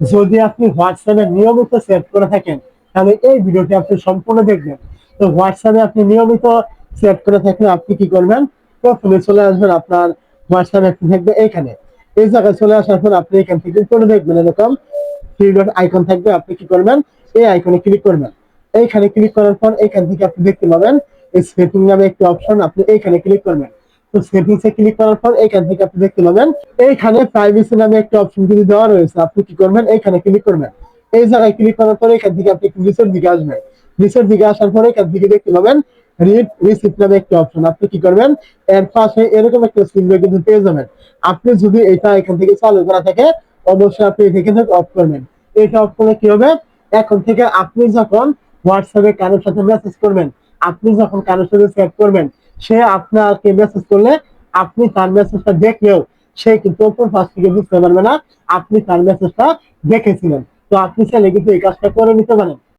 যদি আপনি হোয়াটসঅ্যাপে নিয়মিত সেট করে থাকেন, তাহলে এই ভিডিওটি আপনি সম্পূর্ণ দেখবেন। তো হোয়াটসঅ্যাপে আপনি নিয়মিত সেট করে থাকলে আপনি কি করবেন? প্রথমে চলে আসবেন আপনার হোয়াটসঅ্যাপ অ্যাপটি থাকবে এখানে। এই জায়গায় চলে আসার পর আপনি এখান থেকে করে দেখবেন এরকম থ্রি আইকন থাকবে, আপনি কি করবেন? এই আইকনে ক্লিক করবেন। এইখানে ক্লিক করার পর এখান থেকে আপনি দেখতে পাবেন, এই সেটিং নামে একটি অপশন আপনি এইখানে ক্লিক করবেন। তো সেটিংস এ ক্লিক করার পর এখান থেকে আপনি দেখতে পাবেন, এইখানে প্রাইভেসি নামে একটা অপশন কিন্তু দেওয়া রয়েছে। আপনি কি করবেন? এইখানে ক্লিক করবেন। এই জায়গায় ক্লিক করার পর এখান থেকে আপনি নিচের দিকে আসবেন। নিচের দিকে আসার পরে এখান থেকে দেখতে পাবেন রিড রিসিপ্ট নামে একটা অপশন আপনি কি করবেন? এর পাশে এরকম একটা সিম্বল কিন্তু পেয়ে যাবেন। আপনি যদি এটা এখান থেকে চালু করা থাকে, অবশ্যই আপনি এখান থেকে অফ করবেন। এটা অফ করলে কি হবে? এখন থেকে আপনি যখন হোয়াটসঅ্যাপে কারোর সাথে মেসেজ করবেন, আপনি যখন কারোর সাথে চ্যাট করবেন সে আপনাকে মেসেজ করলে আপনি তার মেসেজটা দেখলেও সে কিন্তু ফার্স্ট থেকে বুঝতে পারবে না, আপনি তার মেসেজটা দেখেছিলেন। তো আপনি চাইলে কিন্তু এই কাজটা করে নিতে পারেন।